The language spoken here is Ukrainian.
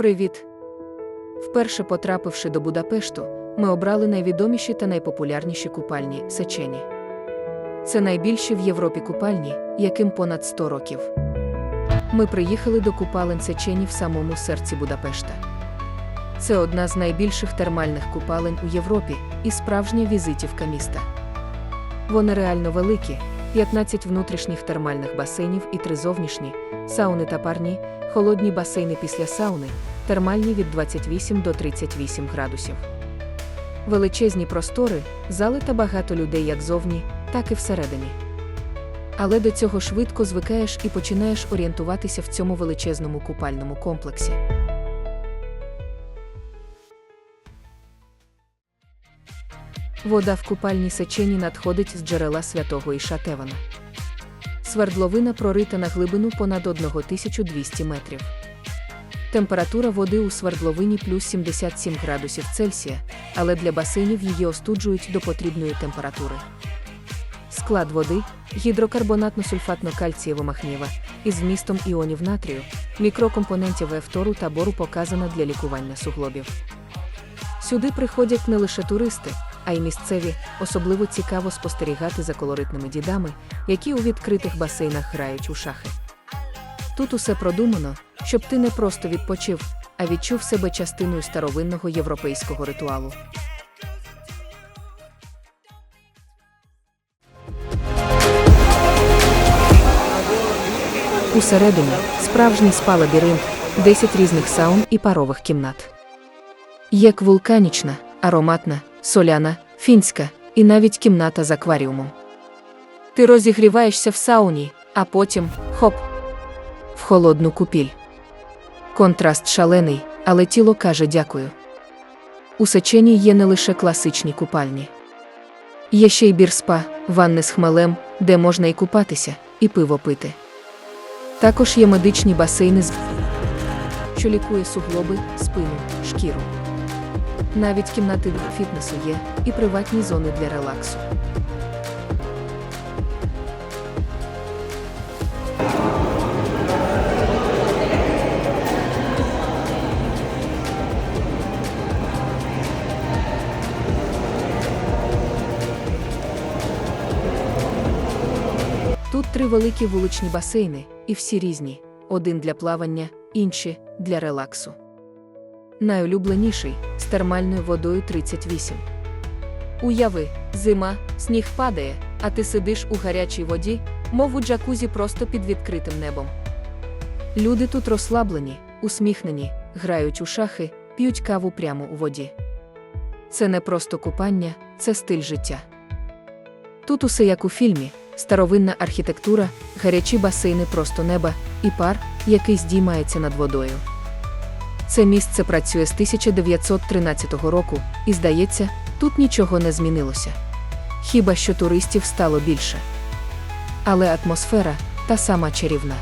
Привіт! Вперше потрапивши до Будапешту, ми обрали найвідоміші та найпопулярніші купальні Сечені. Це найбільші в Європі купальні, яким понад 100 років. Ми приїхали до купалень Сечені в самому серці Будапешта. Це одна з найбільших термальних купалень у Європі і справжня візитівка міста. Вони реально великі: 15 внутрішніх термальних басейнів і три зовнішні, сауни та парні, холодні басейни після сауни, термальні від 28 до 38 градусів. Величезні простори, зали та багато людей як зовні, так і всередині. Але до цього швидко звикаєш і починаєш орієнтуватися в цьому величезному купальному комплексі. Вода в купальні сечені надходить з джерела святого Ішатевана. Свердловина прорита на глибину понад 1200 метрів. Температура води у свердловині плюс 77 градусів Цельсія, але для басейнів її остуджують до потрібної температури. Склад води гідрокарбонатно-сульфатно-кальцієво махнєва із вмістом іонів натрію, мікрокомпонентів ефтору та бору показана для лікування суглобів. Сюди приходять не лише туристи, а й місцеві, особливо цікаво спостерігати за колоритними дідами, які у відкритих басейнах грають у шахи. Тут усе продумано, щоб ти не просто відпочив, а відчув себе частиною старовинного європейського ритуалу. Усередині справжній спа-лабіринт, 10 різних саун і парових кімнат. Є вулканічна, ароматна, соляна, фінська і навіть кімната з акваріумом. Ти розігріваєшся в сауні, а потім хоп, в холодну купіль. Контраст шалений, але тіло каже дякую. У сечені є не лише класичні купальні. Є ще й бір-спа, ванни з хмелем, де можна і купатися, і пиво пити. Також є медичні басейни, з- що лікує суглоби, спину, шкіру. Навіть кімнати фітнесу є і приватні зони для релаксу. Тут три великі вуличні басейни, і всі різні: один для плавання, інші для релаксу. Найулюбленіший з термальною водою 38. Уяви, зима, сніг падає, а ти сидиш у гарячій воді, мов у джакузі просто під відкритим небом. Люди тут розслаблені, усміхнені, грають у шахи, п'ють каву прямо у воді. Це не просто купання, це стиль життя. Тут усе як у фільмі: старовинна архітектура, гарячі басейни просто неба і пар, який здіймається над водою. Це місце працює з 1913 року, і здається, тут нічого не змінилося. Хіба що туристів стало більше. Але атмосфера та сама чарівна.